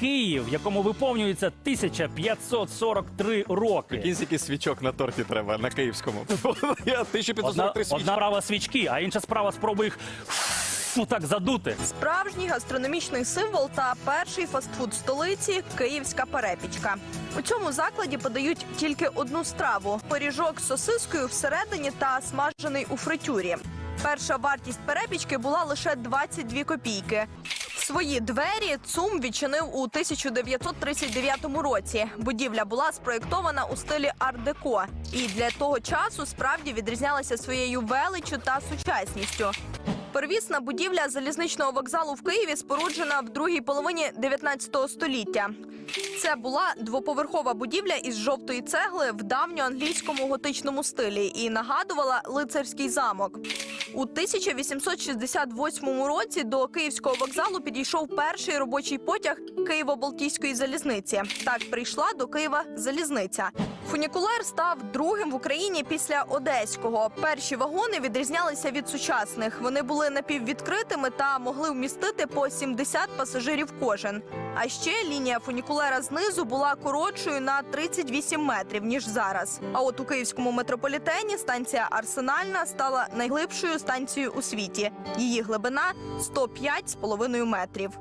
Київ, якому виповнюється 1543 роки. Прикинь, який свічок на торті треба на київському. Я 1543 Одна, свічки. одна справа свічки, а інша справа спробуй їх ну, так задути. Справжній гастрономічний символ та перший фастфуд столиці київська перепічка. У цьому закладі подають тільки одну страву: пиріжок з сосискою всередині та смажений у фритюрі. Перша вартість перепічки була лише 22 копійки. Свої двері ЦУМ відчинив у 1939 році. Будівля була спроєктована у стилі ар-деко і для того часу справді відрізнялася своєю величчю та сучасністю. Первісна будівля залізничного вокзалу в Києві споруджена в другій половині 19 століття. Це була двоповерхова будівля із жовтої цегли в давньоанглійському готичному стилі і нагадувала лицарський замок. У 1868 році до київського вокзалу підійшов перший робочий потяг Києво-Балтійської залізниці. Так прийшла до Києва залізниця. Фунікулер став другим в Україні після одеського. Перші вагони відрізнялися від сучасних. Вони були напіввідкритими та могли вмістити по 70 пасажирів кожен. А ще лінія фунікулера знизу була коротшою на 38 метрів ніж зараз. А от у київському метрополітені станція Арсенальна стала найглибшою станцією у світі. Її глибина 105,5 метрів.